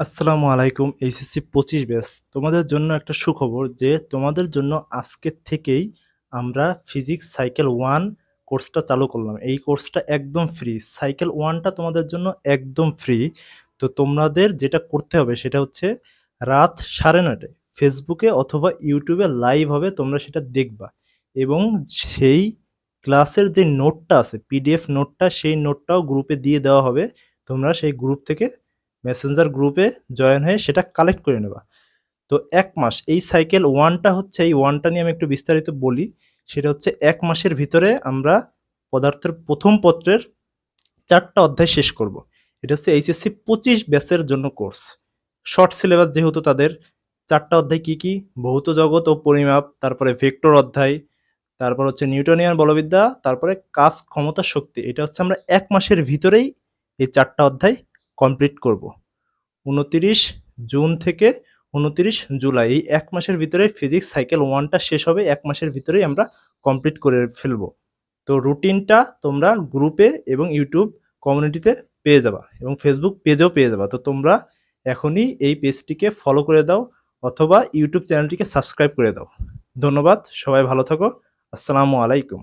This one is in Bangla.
আসসালামু আলাইকুম, এইচএসসি পঁচিশ ব্যাচ। তোমাদের জন্য একটা সুখবর যে তোমাদের জন্য আজকের থেকেই আমরা ফিজিক্স সাইকেল ওয়ান কোর্সটা চালু করলাম। এই কোর্সটা একদম ফ্রি। সাইকেল ওয়ানটা তোমাদের জন্য একদম ফ্রি। তো তোমাদের যেটা করতে হবে সেটা হচ্ছে রাত সাড়ে নটায় ফেসবুকে অথবা ইউটিউবে লাইভ হবে, তোমরা সেটা দেখবা। এবং সেই ক্লাসের যে নোটটা আছে, পিডিএফ নোটটা, সেই নোটটাও গ্রুপে দিয়ে দেওয়া হবে। তোমরা সেই গ্রুপ থেকে মেসেঞ্জার গ্রুপে জয়েন হয়ে সেটা কালেক্ট করে নেবা। তো এক মাস, এই সাইকেল ওয়ানটা হচ্ছে, এই ওয়ানটা নিয়ে আমি একটু বিস্তারিত বলি। সেটা হচ্ছে এক মাসের ভিতরে আমরা পদার্থের প্রথম পত্রের চারটা অধ্যায় শেষ করব। এটা হচ্ছে এইচএসসি পঁচিশ ব্যাচের জন্য কোর্স শর্ট সিলেবাস যেহেতু তাদের, চারটা অধ্যায় কি কি? ভৌত জগৎ ও পরিমাপ, তারপরে ভেক্টর অধ্যায়, তারপর হচ্ছে নিউটনিয়ান বলবিদ্যা, তারপরে কাজ ক্ষমতা শক্তি। এটা হচ্ছে আমরা এক মাসের ভিতরেই এই চারটা অধ্যায় কমপ্লিট করব। উনতিরিশ জুন থেকে উনতিরিশ জুলাই, এই এক মাসের ভিতরে ফিজিক্স সাইকেল ওয়ানটা শেষ হবে, এক মাসের ভিতরেই আমরা কমপ্লিট করে ফেলব। তো রুটিনটা তোমরা গ্রুপে এবং ইউটিউব কমিউনিটিতে পেয়ে যাবা এবং ফেসবুক পেজেও পেয়ে যাবা। তো তোমরা এখনই এই পেজটিকে ফলো করে দাও অথবা ইউটিউব চ্যানেলটিকে সাবস্ক্রাইব করে দাও। ধন্যবাদ, সবাই ভালো থাকো। আসসালামু আলাইকুম।